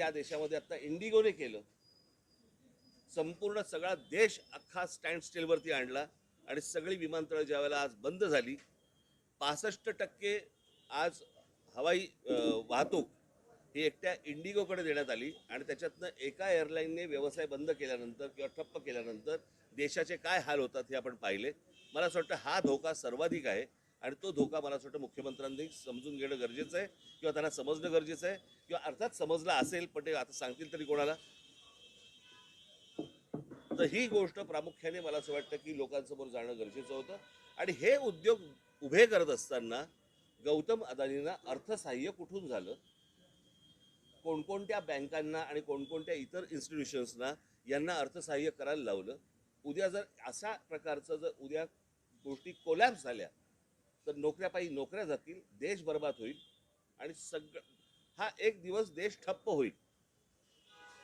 या देशामध्ये आता इंडिगोने केलं. संपूर्ण सगळा देश अख्खा स्टँड स्टीलवरती आणला आणि सगळी विमानतळं ज्यावेळेला आज बंद झाली पासष्ट टक्के आज हवाई वाहतूक ही एकट्या इंडिगोकडे देण्यात आली आणि त्याच्यातनं एका एअरलाईनने व्यवसाय बंद केल्यानंतर किंवा ठप्प केल्यानंतर देशाचे काय हाल होतात हे आपण पाहिले. मला असं वाटतं हा धोका सर्वाधिक आहे. आणि तो धोका मला असं वाटतं मुख्यमंत्र्यांनी समजून घेणं गरजेचं आहे किंवा त्यांना समजणं गरजेचं आहे किंवा अर्थात समजला असेल पण ते आता सांगतील तरी कोणाला? तर ही गोष्ट प्रामुख्याने मला असं वाटतं की लोकांसमोर जाणं गरजेचं होतं. आणि हे उद्योग उभे करत असताना गौतम अदानींना अर्थसहाय्य कुठून झालं? कोणकोणत्या बँकांना आणि कोणकोणत्या इतर इन्स्टिट्यूशन्सना यांना अर्थसहाय्य करायला लावलं? उद्या जर अशा प्रकारचं जर उद्या गोष्टी कोलॅप्स झाल्या तर नोकऱ्यापायी नोकऱ्या जातील देश बर्बाद होईल आणि सगळं हा एक दिवस देश ठप्प होईल.